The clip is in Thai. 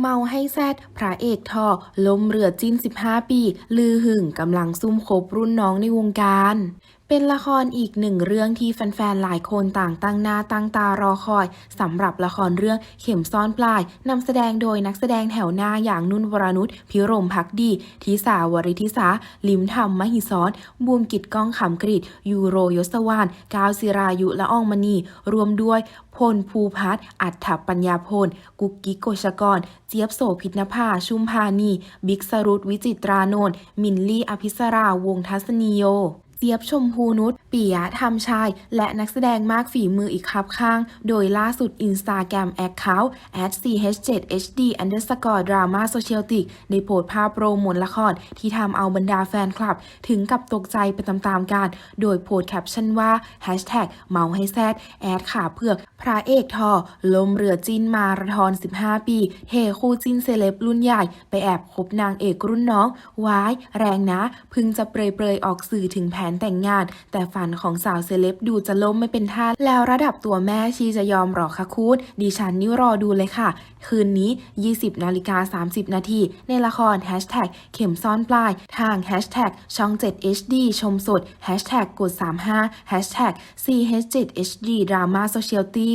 เมาให้แซดพระเอกทอล้มเรือจิ้น 15 ปี ลือหึงกำลังซุ่มคบรุ่นน้องในวงการเป็นละครอีกหนึ่งเรื่องที่แฟนๆ หลายคนต่างตั้งหน้าตั้งตารอคอยสำหรับละครเรื่องเข็มซ่อนปลายนำแสดงโดยนักแสดงแถวหน้าอย่างนุ่นวรนุชพิรมพักดีทิสาวริทิสา ลิมธรรมมหิศรบูมกิจก้องขำกริดยูโรยศวานกาวศิรายุละอองมณี รวมด้วยพลภูพัฒน์อัฏฐปัญญาพล กุกกิกโกชกร เจี๊ยบโสพิษนภา ชุมพานี บิ๊กสรุตวิจิตรานนท์มินลี่อภิสราวงทัศนีโย เจี๊ยบชมพูนุชปิยะธรรมชาย และนักแสดงมากฝีมืออีกครับข้าง โดยล่าสุด Instagram Account @ch7hd underscore drama socialtic ได้โพสต์ภาพโปรโมทละครที่ทำเอาบรรดาแฟนคลับ ถึงกับตกใจไปตามๆกัน โดยโพสต์แคปชั่นว่า hashtag เมาให้แซดแอดขาเผือก พระเอกทอ ลมเรือจินมาราธอน 15 ปีเทคู่จินเซเลบรุ่นใหญ่ ไปแอบคบนางเอกรุ่นน้องวายแรงนะ พึงจะเปรยๆออกสื่อถึงแผนแต่งงาน แต่ฝันของสาวเซเลบดูจะล้มไม่เป็นท่า แล้วระดับตัวแม่ชีจะยอมหรอคะคูดดิฉันนี่รอดูเลยค่ะ คืนนี้ 20นาฬิกา30 นาทีในละคร Hashtag เข็มซ่อนปลาย ทาง Hashtag ช่อง 7 HD ชมสด Hashtag กด 35 Hashtag CH7HD Drama Sociality